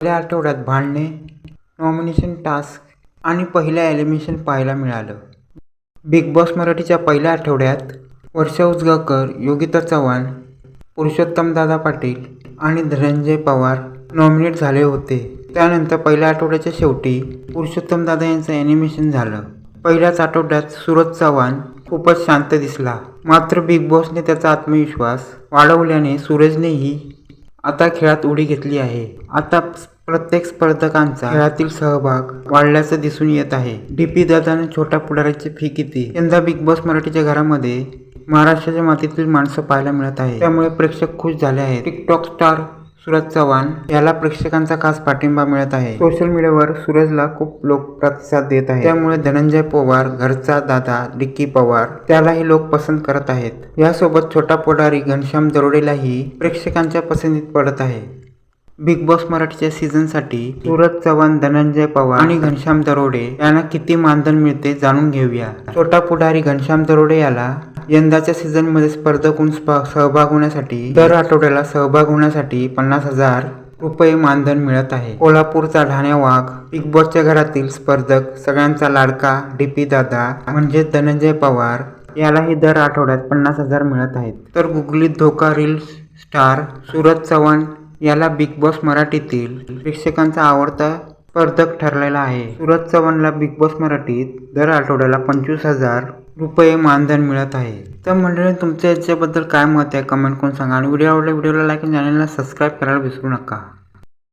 पहिल्या आठवड्यात भांडणे नॉमिनेशन टास्क आणि पहिलं ॲलिमिनेशन पाहायला मिळालं. बिग बॉस मराठीच्या पहिल्या आठवड्यात वर्षा उजगावकर योगिता चव्हाण पुरुषोत्तमदादा पाटील आणि धनंजय पवार नॉमिनेट झाले होते. त्यानंतर पहिल्या आठवड्याच्या शेवटी पुरुषोत्तमदादा यांचं ॲनिमेशन झालं. पहिल्याच आठवड्यात सूरज चव्हाण खूपच शांत दिसला. मात्र बिग बॉसने त्याचा आत्मविश्वास वाढवल्याने सूरजनेही आता खेळात उडी घेतली आहे. आता प्रत्येक स्पर्धकांचा खेळातील सहभाग वाढल्याचं दिसून येत आहे. डीपी दादाने छोट्या पुढाऱ्याची फी किती? यंदा बिग बॉस मराठीच्या घरामध्ये महाराष्ट्राच्या मातीतील माणसं पाहायला मिळत आहे. त्यामुळे प्रेक्षक खुश झाले आहेत. टिकटॉक स्टार सूरज चव्हाण याला प्रेक्षकांचा खास पाठिंबा मिळत आहे. सोशल मीडियावर सूरजला खूप लोक प्रतिसाद देत आहेत. त्यामुळे धनंजय पवार घरचा दादा डिक्की पवार त्यालाही लोक पसंत करत आहेत. यासोबत छोटा पुढारी घनश्याम दरोडेलाही प्रेक्षकांच्या पसंतीत पडत आहे. बिग बॉस मराठीच्या सीझनसाठी सूरज चव्हाण धनंजय पवार आणि घनश्याम दरोडे यांना किती मानधन मिळते जाणून घेऊया. छोटा पुढारी घनश्याम दरोडे याला यंदाच्या सीझनमध्ये स्पर्धकून सहभाग होण्यासाठी दर आठवड्याला सहभाग होण्यासाठी पन्नास हजार रुपये मानधन मिळत आहे. कोल्हापूरचा ढाण्या वाघ बिग बॉसच्या घरातील स्पर्धक सगळ्यांचा लाडका डीपी दादा म्हणजे धनंजय पवार यालाही दर आठवड्यात पन्नास हजार मिळत आहेत. तर गुगलीत धोका रील स्टार सूरज चव्हाण याला बिग बॉस मराठीतील प्रेक्षकांचा आवडता स्पर्धक ठरलेला आहे. सूरज चव्हाणला बिग बॉस मराठीत दर आठवड्याला पंचवीस हजार रुपये मानधन मिळत आहे. तर मंडळी तुमच्या याच्याबद्दल काय मत आहे? कमेंट करून सांगा. आणि व्हिडिओ आवडला व्हिडिओला लाईक आणि चॅनलला सबस्क्राईब करायला विसरू नका.